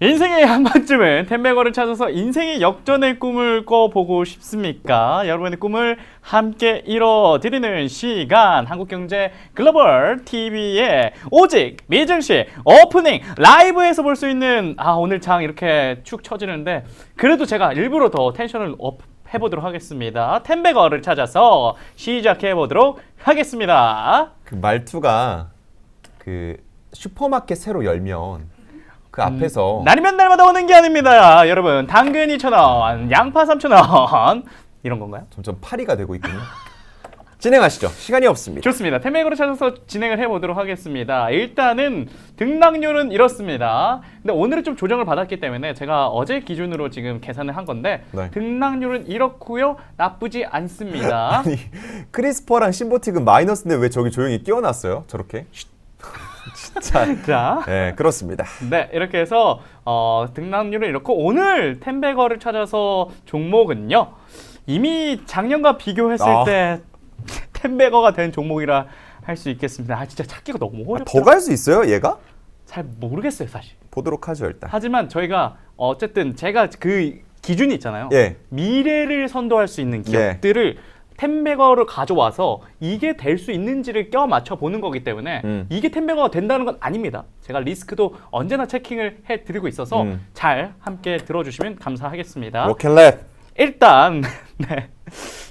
인생의 한 번쯤은 템베거를 찾아서 인생의 역전의 꿈을 꿔보고 싶습니까? 여러분의 꿈을 함께 이뤄드리는 시간 한국경제 글로벌 TV의 오직 미증시 오프닝 라이브에서 볼 수 있는 아 오늘 장 이렇게 축 처지는데 그래도 제가 일부러 더 텐션을 업 해보도록 하겠습니다. 템베거를 찾아서 시작해 보도록 하겠습니다. 그 말투가 그 슈퍼마켓 새로 열면 그 앞에서 날이면 날마다 오는 게 아닙니다. 여러분 당근 2,000원, 양파 3,000원 이런 건가요? 점점 파리가 되고 있군요. 진행하시죠. 시간이 없습니다. 좋습니다. 템맥으로 찾아서 진행을 해보도록 하겠습니다. 일단은 등락률은 이렇습니다. 근데 오늘은 좀 조정을 받았기 때문에 제가 어제 기준으로 지금 계산을 한 건데 네. 등락률은 이렇고요. 나쁘지 않습니다. 아니 크리스퍼랑 심보틱은 마이너스인데 왜 저기 조용히 끼워놨어요? 저렇게? 진짜. 자, 네 그렇습니다. 네 이렇게 해서 어, 등락률은 이렇고 오늘 템베거를 찾아서 종목은요. 이미 작년과 비교했을 아. 때 템베거가 된 종목이라 할 수 있겠습니다. 아 진짜 찾기가 너무 어렵다. 더 갈 수 있어요 얘가? 잘 모르겠어요 사실. 보도록 하죠 일단. 하지만 저희가 어쨌든 제가 그 기준이 있잖아요. 예. 미래를 선도할 수 있는 기업들을 템베거를 가져와서 이게 될 수 있는지를 껴 맞춰 보는 거기 때문에 음. 이게 템베거가 된다는 건 아닙니다. 제가 리스크도 언제나 체킹을 해 드리고 있어서 음. 잘 함께 들어주시면 감사하겠습니다. 로켓랩. 일단 네.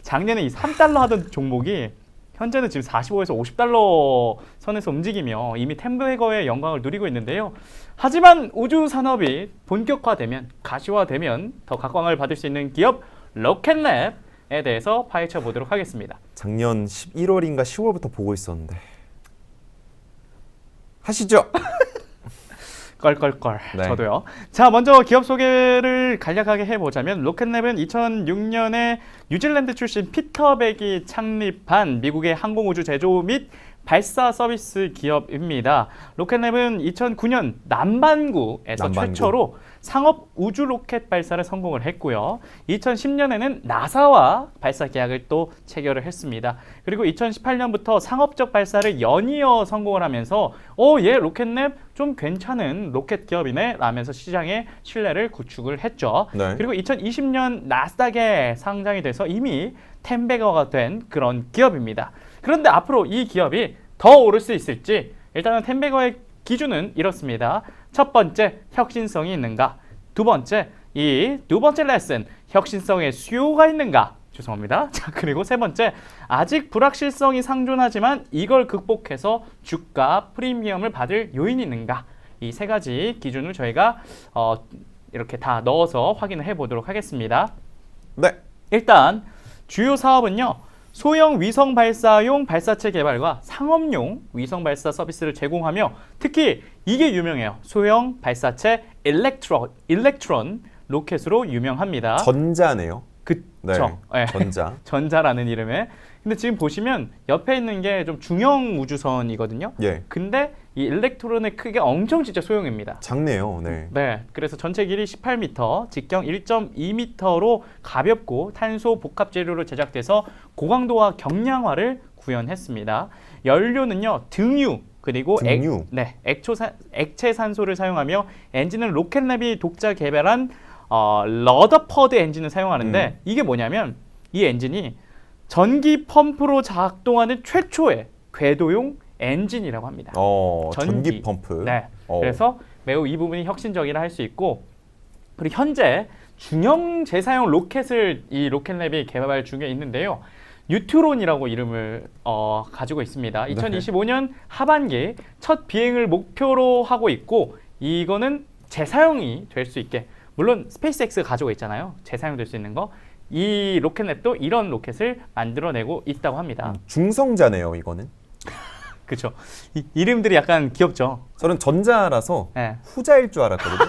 작년에 이 3달러 하던 종목이 현재는 지금 45에서 50달러 선에서 움직이며 이미 템베거의 영광을 누리고 있는데요. 하지만 우주 산업이 본격화되면 가시화되면 더 각광을 받을 수 있는 기업 로켓랩 에 대해서 파헤쳐 보도록 하겠습니다. 작년 11월인가 10월부터 보고 있었는데. 하시죠. 껄껄껄 네. 저도요. 자 먼저 기업 소개를 간략하게 해보자면 로켓랩은 2006년에 뉴질랜드 출신 피터 백이 창립한 미국의 항공우주 제조 및 발사 서비스 기업입니다. 로켓랩은 2009년 남반구에서 남반구. 최초로 상업 우주 로켓 발사를 성공을 했고요. 2010년에는 나사와 발사 계약을 또 체결을 했습니다. 그리고 2018년부터 상업적 발사를 연이어 성공을 하면서 어, 얘 로켓랩 좀 괜찮은 로켓 기업이네 라면서 시장의 신뢰를 구축을 했죠. 네. 그리고 2020년 나스닥에 상장이 돼서 이미 텐베거가 된 그런 기업입니다. 그런데 앞으로 이 기업이 더 오를 수 있을지 일단은 텐베거의 기준은 이렇습니다. 첫 번째 혁신성이 있는가? 두 번째 이 두 번째 레슨 혁신성의 수요가 있는가? 죄송합니다. 자 그리고 세 번째 아직 불확실성이 상존하지만 이걸 극복해서 주가 프리미엄을 받을 요인이 있는가? 이 세 가지 기준을 저희가 어, 이렇게 다 넣어서 확인을 해보도록 하겠습니다. 네. 일단 주요 사업은요. 소형 위성 발사용 발사체 개발과 상업용 위성 발사 서비스를 제공하며 특히 이게 유명해요. 소형 발사체 일렉트론 일렉트론 로켓으로 유명합니다. 전자네요. 그쵸? 네. 전자. 전자라는 이름에. 근데 지금 보시면 옆에 있는 게 좀 중형 우주선이거든요. 예. 근데 이 일렉트론의 크기가 엄청 진짜 소형입니다. 작네요. 네. 네, 그래서 전체 길이 18m, 직경 1.2m로 가볍고 탄소 복합 재료로 제작돼서 고강도와 경량화를 구현했습니다. 연료는요 등유 그리고 등유? 액, 네, 액초산, 액체 산소를 사용하며 엔진은 로켓랩이 독자 개발한 어, 러더퍼드 엔진을 사용하는데 음. 이게 뭐냐면 이 엔진이 전기 펌프로 작동하는 최초의 궤도용 엔진이라고 합니다. 어, 전기. 전기, 펌프. 네. 어. 그래서 매우 이 부분이 혁신적이라 할 수 있고 그리고 현재 중형 재사용 로켓을 이 로켓랩이 개발 중에 있는데요. 뉴트론이라고 이름을 어, 가지고 있습니다. 네. 2025년 하반기 첫 비행을 목표로 하고 있고 이거는 재사용이 될 수 있게 물론 스페이스X가 가지고 있잖아요. 재사용될 수 있는 거. 이 로켓랩도 이런 로켓을 만들어내고 있다고 합니다. 중성자네요, 이거는. 그렇죠. 이, 이름들이 약간 귀엽죠. 저는 전자라서 네. 후자일 줄 알았거든요.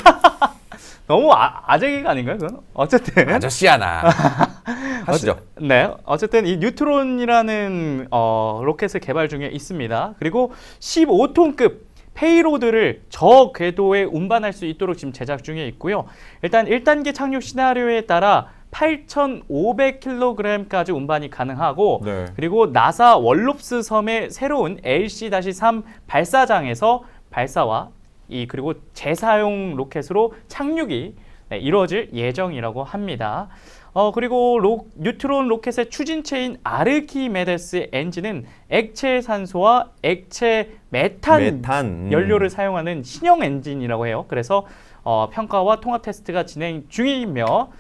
너무 아, 아재기가 아닌가요? 그건? 어쨌든 아저씨야 나. 하시죠. 네, 어쨌든 이 뉴트론이라는 어, 로켓을 개발 중에 있습니다. 그리고 15톤급 페이로드를 저 궤도에 운반할 수 있도록 지금 제작 중에 있고요. 일단 1단계 착륙 시나리오에 따라 8,500kg까지 운반이 가능하고 네. 그리고 나사 월롭스 섬의 새로운 LC-3 발사장에서 발사와 이 그리고 재사용 로켓으로 착륙이 네, 이루어질 예정이라고 합니다. 어 그리고 로, 뉴트론 로켓의 추진체인 아르키메데스 엔진은 액체 산소와 액체 메탄, 메탄 음. 연료를 사용하는 신형 엔진이라고 해요. 그래서 어, 평가와 통합 테스트가 진행 중이며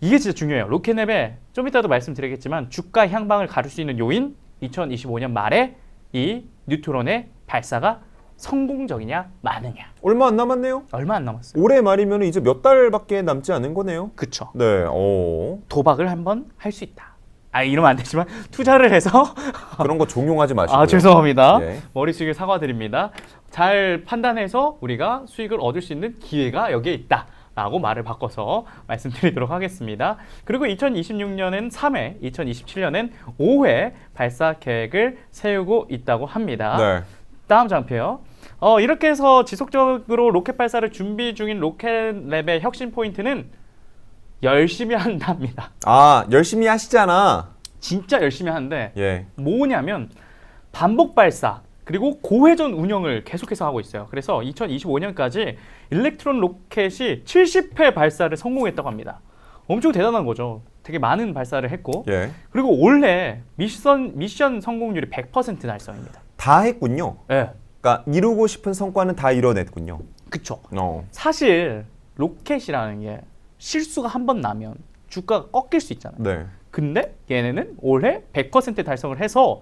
이게 진짜 중요해요. 로켓랩에 좀 이따도 말씀드리겠지만 주가 향방을 가를 수 있는 요인 2025년 말에 이 뉴트론의 발사가 성공적이냐 마느냐 얼마 안 남았네요. 얼마 안 남았어요. 올해 말이면 이제 몇 달밖에 남지 않은 거네요. 그쵸. 네. 오. 도박을 한번 할 수 있다. 아 이러면 안 되지만 투자를 해서 그런 거 종용하지 마시고요. 아 죄송합니다. 예. 머릿속에 사과드립니다. 잘 판단해서 우리가 수익을 얻을 수 있는 기회가 여기에 있다. 라고 말을 바꿔서 말씀드리도록 하겠습니다. 그리고 2026년엔 3회, 2027년엔 5회 발사 계획을 세우고 있다고 합니다. 네. 다음 장표요. 어, 이렇게 해서 지속적으로 로켓 발사를 준비 중인 로켓랩의 혁신 포인트는 열심히 한답니다. 아 열심히 하시잖아. 진짜 열심히 하는데 예. 뭐냐면 반복 발사 그리고 고회전 운영을 계속해서 하고 있어요. 그래서 2025년까지 일렉트론 로켓이 70회 발사를 성공했다고 합니다. 엄청 대단한 거죠. 되게 많은 발사를 했고 예. 그리고 올해 미션 미션 성공률이 100% 달성입니다. 다 했군요. 예. 그러니까 이루고 싶은 성과는 다 이뤄냈군요. 그쵸. 어. 사실 로켓이라는 게 실수가 한 번 나면 주가가 꺾일 수 있잖아요. 네. 근데 얘네는 올해 100% 달성을 해서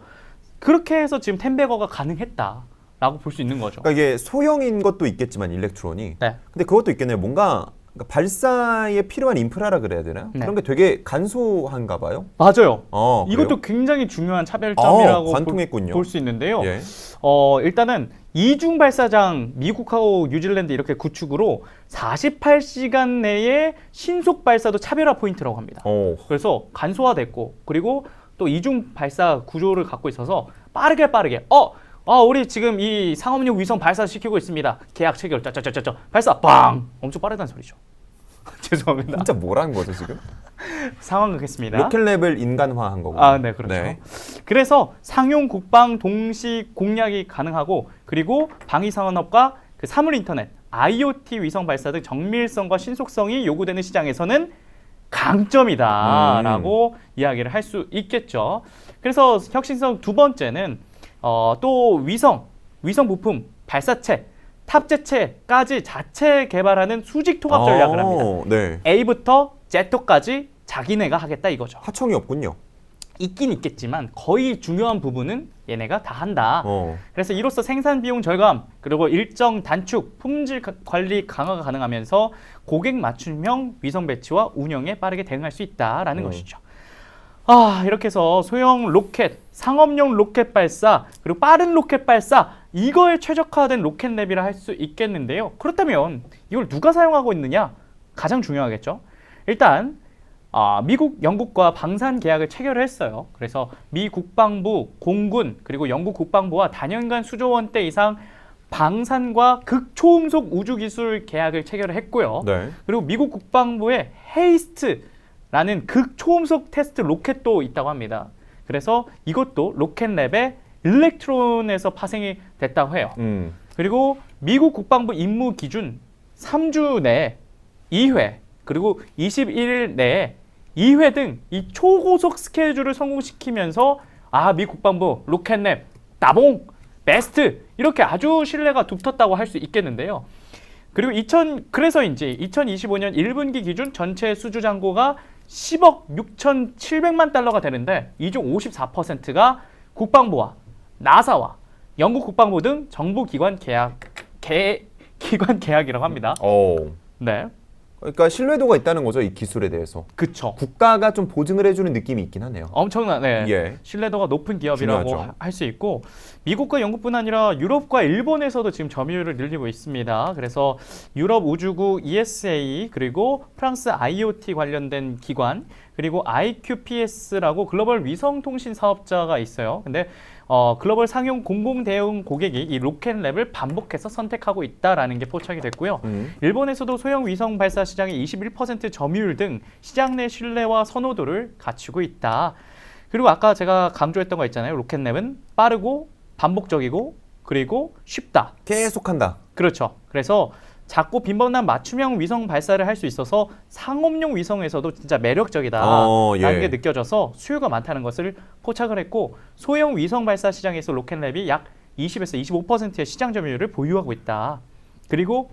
그렇게 해서 지금 텐베거가 가능했다라고 볼 수 있는 거죠. 그러니까 이게 소형인 것도 있겠지만 일렉트론이. 네. 근데 그것도 있겠네요. 뭔가 그러니까 발사에 필요한 인프라라 그래야 되나? 네. 그런 게 되게 간소한가 봐요. 맞아요. 어. 이것도 굉장히 중요한 차별점이라고 어, 관통했군요. 볼 수 있는데요. 예. 어, 일단은 이중 발사장 미국하고 뉴질랜드 이렇게 구축으로 48시간 내에 신속 발사도 차별화 포인트라고 합니다. 어. 그래서 간소화됐고 그리고 또 이중 발사 구조를 갖고 있어서 빠르게 빠르게 어, 어 우리 지금 이 상업용 위성 발사시키고 있습니다. 계약 체결 짜짜짜짜 발사 빵 엄청 빠르다는 소리죠. 죄송합니다. 진짜 뭐라는 거죠 지금? 상황극했습니다. 로켓랩을 인간화한 거고. 아, 네, 그렇죠. 그래서 상용 국방 동시 공략이 가능하고 그리고 방위 산업과 그 사물 인터넷, IoT 위성 발사 등 정밀성과 신속성이 요구되는 시장에서는 강점이다라고 이야기를 할 수 있겠죠. 그래서 혁신성 두 번째는 어, 또 위성, 위성 부품, 발사체, 탑재체까지 자체 개발하는 수직 통합 전략을 합니다. 어, 네. A부터 Z까지 자기네가 하겠다 이거죠. 하청이 없군요. 있긴 있겠지만 거의 중요한 부분은 얘네가 다 한다. 어. 그래서 이로써 생산 비용 절감 그리고 일정 단축, 품질 가- 관리 강화가 가능하면서 고객 맞춤형 위성 배치와 운영에 빠르게 대응할 수 있다라는 음. 것이죠. 아 이렇게 해서 소형 로켓, 상업용 로켓 발사 그리고 빠른 로켓 발사 이거에 최적화된 로켓 랩이라 할 수 있겠는데요. 그렇다면 이걸 누가 사용하고 있느냐 가장 중요하겠죠. 일단 아, 미국, 영국과 방산 계약을 체결을 했어요. 그래서 미 국방부, 공군 그리고 영국 국방부와 단연간 수조 원대 이상 방산과 극초음속 우주 기술 계약을 체결을 했고요. 네. 그리고 미국 국방부에 헤이스트 라는 극초음속 테스트 로켓도 있다고 합니다. 그래서 이것도 로켓랩의 일렉트론에서 파생이 됐다고 해요. 음. 그리고 미국 국방부 임무 기준 3주 내에 2회 그리고 21일 내에 2회 등 이 초고속 스케줄을 성공시키면서 아, 미 국방부 로켓랩 따봉 베스트 이렇게 아주 신뢰가 두텁다고 할 수 있겠는데요. 그리고 2000 그래서인지 2025년 1분기 기준 전체 수주 잔고가 10억 6,700만 달러가 되는데 이 중 54%가 국방부와 나사와 영국 국방부 등 정부 기관 계약 개, 기관 계약이라고 합니다. 어. 네, 그러니까 신뢰도가 있다는 거죠 이 기술에 대해서. 그쵸. 국가가 좀 보증을 해주는 느낌이 있긴 하네요. 엄청난 네. 예. 신뢰도가 높은 기업이라고. 할 수 있고 미국과 영국뿐 아니라 유럽과 일본에서도 지금 점유율을 늘리고 있습니다. 그래서 유럽 우주국 ESA 그리고 프랑스 IoT 관련된 기관 그리고 IQPS라고 글로벌 위성 통신 사업자가 있어요. 근데 어, 글로벌 상용 공공 대응 고객이 이 로켓랩을 반복해서 선택하고 있다라는 게 포착이 됐고요. 음. 일본에서도 소형 위성 발사 시장의 21% 점유율 등 시장 내 신뢰와 선호도를 갖추고 있다. 그리고 아까 제가 강조했던 거 있잖아요. 로켓랩은 빠르고 반복적이고 그리고 쉽다. 계속한다. 그렇죠. 그래서 작고 빈번한 맞춤형 위성 발사를 할 수 있어서 상업용 위성에서도 진짜 매력적이다라는 어, 예. 게 느껴져서 수요가 많다는 것을 포착을 했고 소형 위성 발사 시장에서 로켓랩이 약 20에서 25%의 시장 점유율을 보유하고 있다. 그리고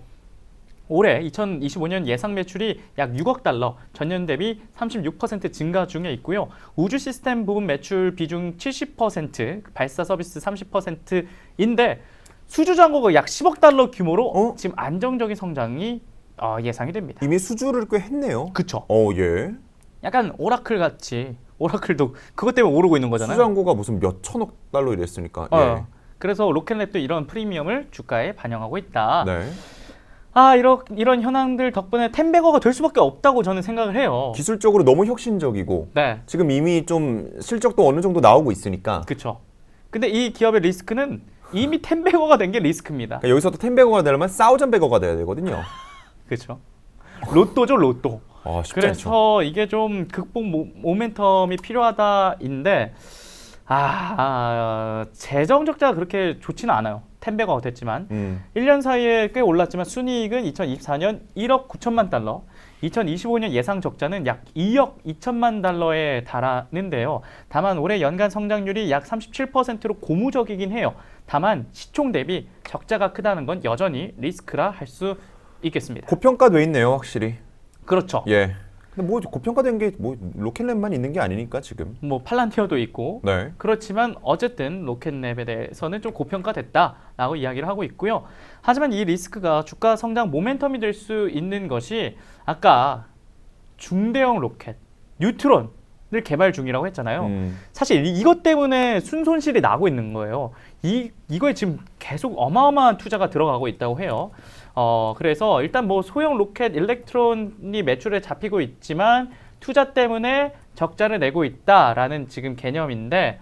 올해 2025년 예상 매출이 약 6억 달러, 전년 대비 36% 증가 중에 있고요. 우주 시스템 부분 매출 비중 70%, 발사 서비스 30%인데 수주 잔고가 약 10억 달러 규모로 어? 지금 안정적인 성장이 어, 예상이 됩니다. 이미 수주를 꽤 했네요. 그쵸? 어, 예. 약간 오라클 같이 오라클도 그것 때문에 오르고 있는 거잖아요. 수장고가 무슨 몇 천억 달러 이랬으니까. 어. 예. 그래서 로켓랩도 이런 프리미엄을 주가에 반영하고 있다. 네. 아 이런 이런 현황들 덕분에 텐베거가 될 수밖에 없다고 저는 생각을 해요. 기술적으로 너무 혁신적이고 네, 지금 이미 좀 실적도 어느 정도 나오고 있으니까 그렇죠. 근데 이 기업의 리스크는 이미 텐베거가 된 게 리스크입니다. 그러니까 여기서 또 텐베거가 되려면 사우전베거가 돼야 되거든요. 그렇죠. 로또죠 로또. 아, 쉽지 않죠. 그래서 이게 좀 극복 모, 모멘텀이 필요하다인데 아, 아 재정 적자가 그렇게 좋지는 않아요. 텐베거가 됐지만 음. 1년 사이에 꽤 올랐지만 순이익은 2024년 1억 9천만 달러, 2025년 예상 적자는 약 2억 2천만 달러에 달하는데요. 다만 올해 연간 성장률이 약 37%로 고무적이긴 해요. 다만 시총 대비 적자가 크다는 건 여전히 리스크라 할 수 있겠습니다. 고평가돼 있네요, 확실히. 그렇죠. 예. 근데 뭐 고평가된 게 뭐 로켓랩만 있는 게 아니니까 지금. 뭐 팔란티어도 있고 네. 그렇지만 어쨌든 로켓랩에 대해서는 좀 고평가됐다라고 이야기를 하고 있고요. 하지만 이 리스크가 주가 성장 모멘텀이 될 수 있는 것이 아까 중대형 로켓 뉴트론 을 개발 중이라고 했잖아요. 음. 사실 이- 이것 때문에 순손실이 나고 있는 거예요. 이 이거에 지금 계속 어마어마한 투자가 들어가고 있다고 해요. 어 그래서 일단 뭐 소형 로켓 일렉트론이 매출에 잡히고 있지만 투자 때문에 적자를 내고 있다라는 지금 개념인데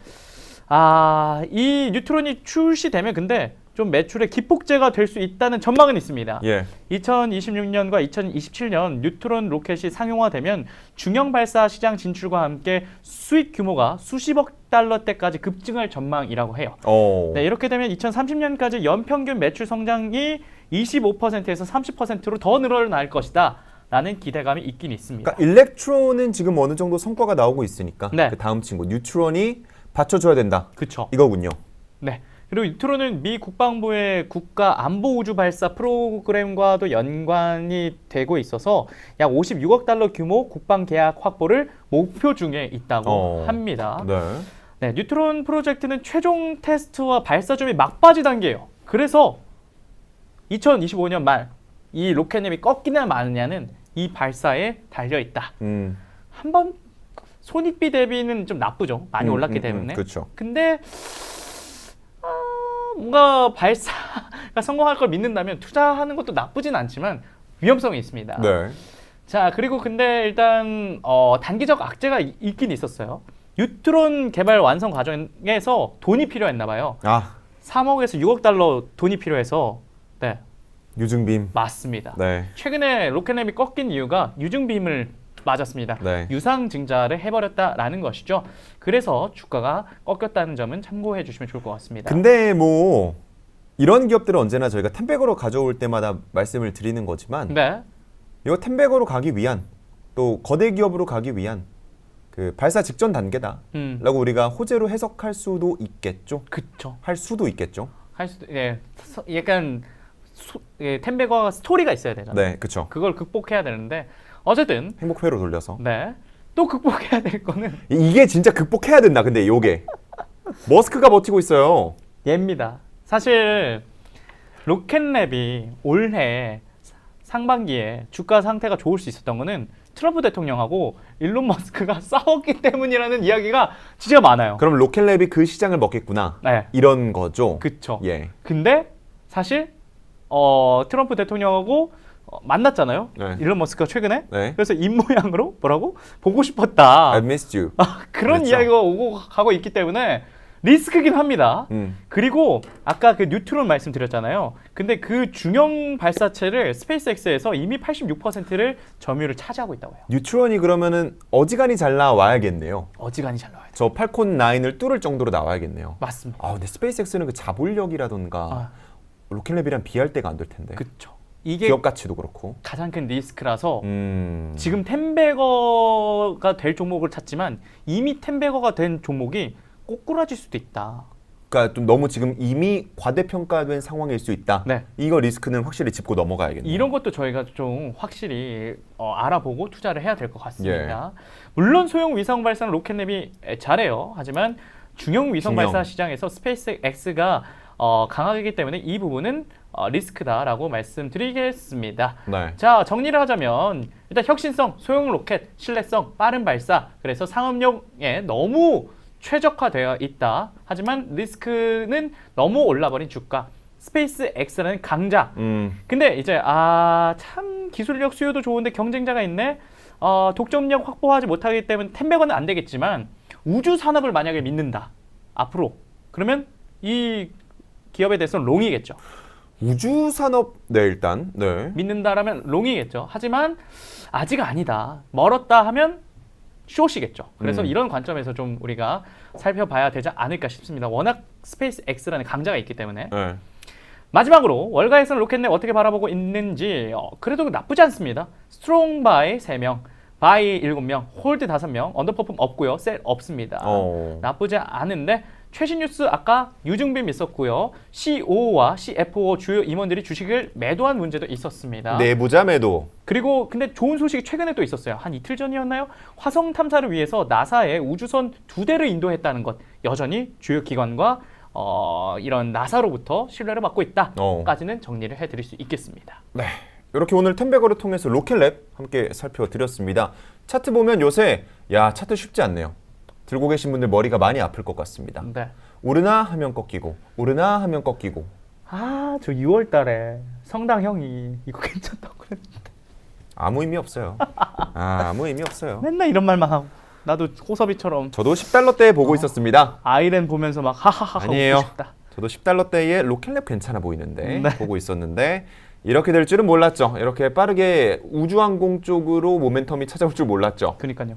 아 이 뉴트론이 출시되면 근데 좀 매출의 기폭제가 될 수 있다는 전망은 있습니다. 예. 2026년과 2027년 뉴트론 로켓이 상용화되면 중형 발사 시장 진출과 함께 수익 규모가 수십억 달러대까지 급증할 전망이라고 해요. 어. 네, 이렇게 되면 2030년까지 연평균 매출 성장이 25%에서 30%로 더 늘어날 것이다. 라는 기대감이 있긴 있습니다. 그러니까 일렉트론은 지금 어느 정도 성과가 나오고 있으니까 네. 그 다음 친구 뉴트론이 받쳐줘야 된다. 그렇죠. 이거군요. 네. 그리고 뉴트론은 미 국방부의 국가 안보 우주 발사 프로그램과도 연관이 되고 있어서 약 56억 달러 규모 국방 계약 확보를 목표 중에 있다고 어. 합니다. 네. 네, 뉴트론 프로젝트는 최종 테스트와 발사 준비 막바지 단계예요. 그래서 2025년 말 이 로켓님이 꺾이냐 마느냐는 이 발사에 달려 있다. 음. 한번 손익비 대비는 좀 나쁘죠. 많이 음, 올랐기 음, 음, 때문에. 그렇죠. 근데 아, 뭔가 발사가 성공할 걸 믿는다면 투자하는 것도 나쁘진 않지만 위험성이 있습니다. 네. 자 그리고 근데 일단 어, 단기적 악재가 이- 있긴 있었어요. 뉴트론 개발 완성 과정에서 돈이 필요했나 봐요. 아, 3억에서 6억 달러 돈이 필요해서 네 유증빔. 맞습니다. 네. 최근에 로켓랩이 꺾인 이유가 유증빔을 맞았습니다. 네. 유상 증자를 해버렸다라는 것이죠. 그래서 주가가 꺾였다는 점은 참고해 주시면 좋을 것 같습니다. 근데 뭐 이런 기업들은 언제나 저희가 텐백으로 가져올 때마다 말씀을 드리는 거지만 네, 이거 텐백으로 가기 위한 또 거대 기업으로 가기 위한 그 발사 직전 단계다라고 음, 우리가 호재로 해석할 수도 있겠죠. 그쵸. 할 수도 있겠죠. 할 수도, 예, 서- 약간 소, 예, 텐베거가 스토리가 있어야 되잖아요. 네, 그렇죠. 그걸 극복해야 되는데 어쨌든 행복 회로 돌려서 네, 또 극복해야 될 거는 이- 이게 진짜 극복해야 된다. 근데 요게 머스크가 버티고 있어요. 얘입니다. 사실 로켓랩이 올해 상반기에 주가 상태가 좋을 수 있었던 거는 트럼프 대통령하고 일론 머스크가 싸웠기 때문이라는 이야기가 진짜 많아요. 그럼 로켓랩이 그 시장을 먹겠구나. 네, 이런 거죠. 그쵸. 예. 근데 사실 어, 트럼프 대통령하고 어, 만났잖아요. 네. 일론 머스크가 최근에. 네. 그래서 입모양으로 뭐라고 보고 싶었다. I missed you. 그런 그랬죠. 이야기가 오고 가고 있기 때문에 리스크긴 합니다. 음. 그리고 아까 그 뉴트론 말씀드렸잖아요. 근데 그 중형 발사체를 스페이스X에서 이미 86%를 점유율을 차지하고 있다고 해요. 뉴트론이 그러면은 어지간히 잘 나와야겠네요. 어지간히 잘 나와요. 저 팔콘 9을 뚫을 정도로 나와야겠네요. 맞습니다. 아 근데 스페이스X는 그 자본력이라던가 아, 로켓랩이랑 비할 때가 안 될 텐데. 그쵸. 이게 기업 가치도 그렇고. 가장 큰 리스크라서 음. 지금 템베거가 될 종목을 찾지만 이미 템베거가 된 종목이 꼬꾸라질 수도 있다. 그러니까 좀 너무 지금 이미 과대평가된 상황일 수 있다. 네. 이거 리스크는 확실히 짚고 넘어가야겠네요. 이런 것도 저희가 좀 확실히 어, 알아보고 투자를 해야 될 것 같습니다. 예. 물론 소형 위성 발사는 로켓랩이 잘해요. 하지만 중형 위성 중형. 발사 시장에서 스페이스 X가 어, 강하기 때문에 이 부분은 어, 리스크다라고 말씀드리겠습니다. 네. 자 정리를 하자면 일단 혁신성, 소형 로켓, 신뢰성, 빠른 발사 그래서 상업용에 너무 최적화되어 있다. 하지만 리스크는 너무 올라버린 주가 스페이스 X라는 강자 음. 근데 이제 아 참 기술력 수요도 좋은데 경쟁자가 있네. 어, 독점력 확보하지 못하기 때문에 템백은 안 되겠지만 우주 산업을 만약에 믿는다 앞으로 그러면 이 기업에 대해서는 롱이겠죠. 우주 산업 네 일단 네. 믿는다라면 롱이겠죠. 하지만 아직 아니다. 멀었다 하면 숏이겠죠. 그래서 음. 이런 관점에서 좀 우리가 살펴봐야 되지 않을까 싶습니다. 워낙 스페이스 X라는 강자가 있기 때문에 네. 마지막으로 월가에서는 로켓넷 어떻게 바라보고 있는지 어, 그래도 나쁘지 않습니다. 스트롱 바이 3명, 바이 7명, 홀드 5명, 언더퍼폼 없고요. 셀 없습니다. 어. 나쁘지 않은데 최신 뉴스 아까 유증빔 있었고요. C5와 CFO 주요 임원들이 주식을 매도한 문제도 있었습니다. 내부자 매도. 그리고 근데 좋은 소식이 최근에 또 있었어요. 한 이틀 전이었나요? 화성 탐사를 위해서 나사에 우주선 두 대를 인도했다는 것 여전히 주요 기관과 어, 이런 나사로부터 신뢰를 받고 어. 있다까지는 정리를 해드릴 수 있겠습니다. 네. 이렇게 오늘 템베거를 통해서 로켓랩 함께 살펴드렸습니다. 차트 보면 요새 야 차트 쉽지 않네요. 들고 계신 분들 머리가 많이 아플 것 같습니다. 네. 오르나 하면 꺾이고 오르나 하면 꺾이고 아, 저 6월 달에 성당 형이 이거 괜찮다고 그랬는데 아무 의미 없어요. 아, 아무 의미 없어요. 맨날 이런 말만 하고 나도 호섭이처럼 저도 10달러 대에 보고 있었습니다. 아이랜 보면서 막 하하하 아니에요. 웃고 싶다. 저도 10달러 대에 로켓랩 괜찮아 보이는데 네. 보고 있었는데 이렇게 될 줄은 몰랐죠. 이렇게 빠르게 우주항공 쪽으로 모멘텀이 찾아올 줄 몰랐죠. 그니까요.